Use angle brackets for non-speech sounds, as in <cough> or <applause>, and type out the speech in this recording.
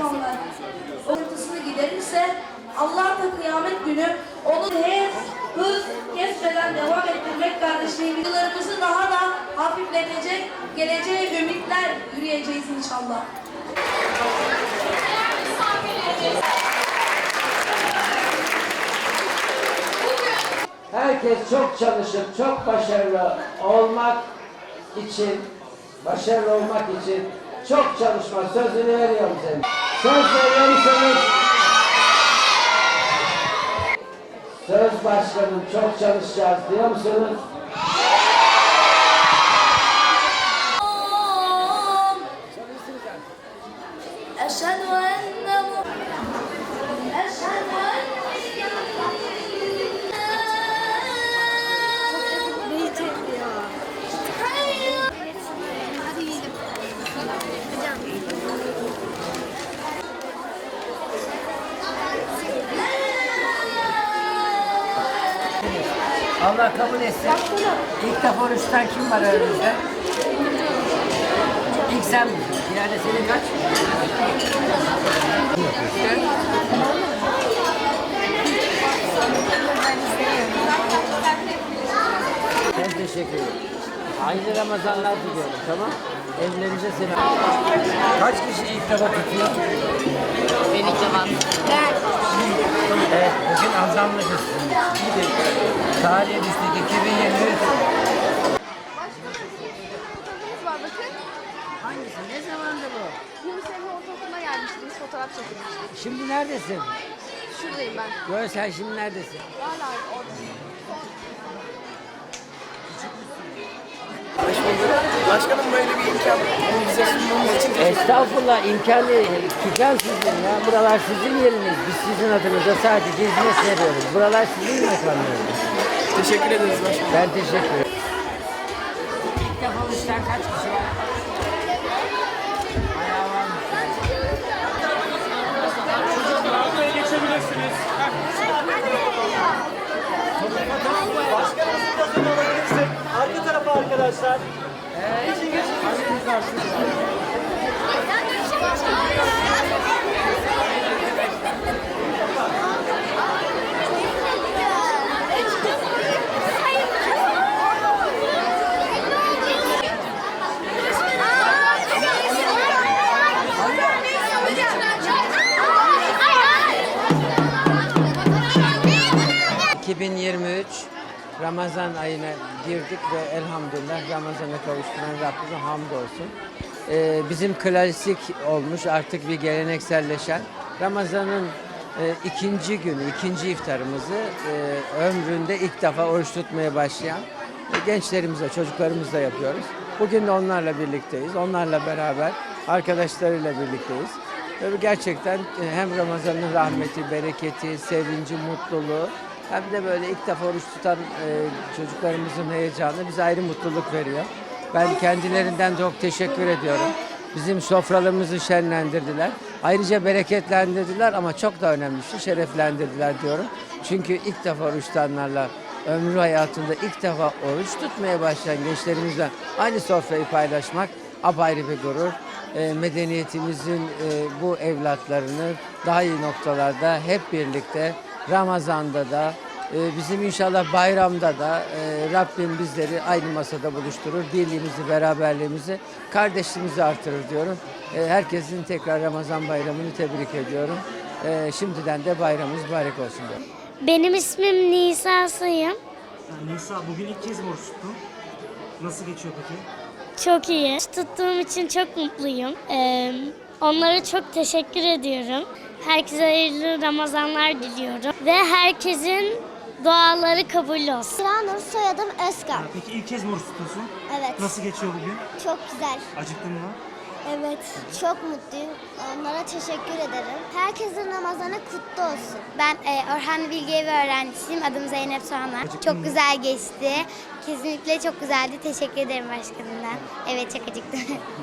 Muhterem Müslümanlar, o sıkıntısını giderirse Allah da kıyamet günü onu hez, hız kesmeden devam ettirmek kardeşliğimiz. Yıllarımızı daha da hafifletecek, geleceğe ümitler yürüyeceğiz inşallah. Herkes çok çalışıp çok başarılı olmak için, başarılı olmak için çok çalışma sözünü veriyorum size. Söz veriyorsanız Söz başkanım çok çalışacağız diyor musunuz? Allah kabul etsin. İlk defa oruç tutan kim var aranızda? İlk sen misin? İleride senin kaç? Ben teşekkür ederim. Aynı Ramazanlar diliyorum tamam? Evlerinize selam. Kaç kişi ilk defa tutuyor? Ben ilk defa. Evet, bugün azamlık üstünde. Tarihe düştük 2023. Fotoğrafımız var bakın. Hangisi? Ne zamandı bu? Yunus Emre Ortaokulu'na gelmiştiniz. Fotoğraf çekilmiştik. Şimdi neredesin? Şuradayım ben. Gör sen şimdi neredesin? Hala orada. Başkanım böyle bir imkan bize sunduğunuz için Estağfurullah imkanı tüken sizin ya. Buralar sizin yeriniz. Biz sizin adınıza sadece hizmet veriyoruz. Buralar sizin mekanlarınız. teşekkür ederiz başkanım. Ben teşekkür ederim. İlk defa oluştan kaç kişi var? Bayağı varmış. Arka tarafa arkadaşlar. 2023 Ramazan ayına girdik ve elhamdülillah Ramazan'a kavuşturan Rabbime hamdolsun. Ee, bizim klasik olmuş artık bir gelenekselleşen Ramazan'ın e, ikinci günü, ikinci iftarımızı e, ömründe ilk defa oruç tutmaya başlayan e, gençlerimizle, çocuklarımızla yapıyoruz. Bugün de onlarla birlikteyiz. Onlarla beraber arkadaşlarıyla birlikteyiz. Ve gerçekten e, hem Ramazan'ın rahmeti, bereketi, sevinci, mutluluğu hem de böyle ilk defa oruç tutan e, çocuklarımızın heyecanı bize ayrı mutluluk veriyor. Ben kendilerinden çok teşekkür ediyorum. Bizim sofralarımızı şenlendirdiler. Ayrıca bereketlendirdiler ama çok da önemlisi şereflendirdiler diyorum. Çünkü ilk defa oruç tutanlarla ömrü hayatında ilk defa oruç tutmaya başlayan gençlerimizle aynı sofrayı paylaşmak apayrı bir gurur. E, medeniyetimizin e, bu evlatlarını daha iyi noktalarda hep birlikte Ramazan'da da e, bizim inşallah bayramda da e, Rabbim bizleri aynı masada buluşturur. Birliğimizi, beraberliğimizi, kardeşliğimizi artırır diyorum. E, herkesin tekrar Ramazan bayramını tebrik ediyorum. E, şimdiden de bayramımız mübarek olsun diyorum. Benim ismim Nisa Sayım. Nisa bugün ilk kez mi oruç tuttun? Nasıl geçiyor peki? Çok iyi. Tuttuğum için çok mutluyum. Ee, onlara çok teşekkür ediyorum. Herkese hayırlı Ramazanlar diliyorum. Ve herkesin duaları kabul olsun. Nur soyadım Özkan. Peki ilk kez oruç tutuyorsun? Evet. Nasıl geçiyor bugün? Çok güzel. Acıktın mı? Evet. Çok mutluyum. Onlara teşekkür ederim. Herkesin Ramazanı kutlu olsun. Ben e, Orhan Bilgevi öğrencisiyim. Adım Zeynep Soğaner. Çok güzel geçti. Kesinlikle çok güzeldi. Teşekkür ederim başkanımdan. Evet çok acıktım. <laughs>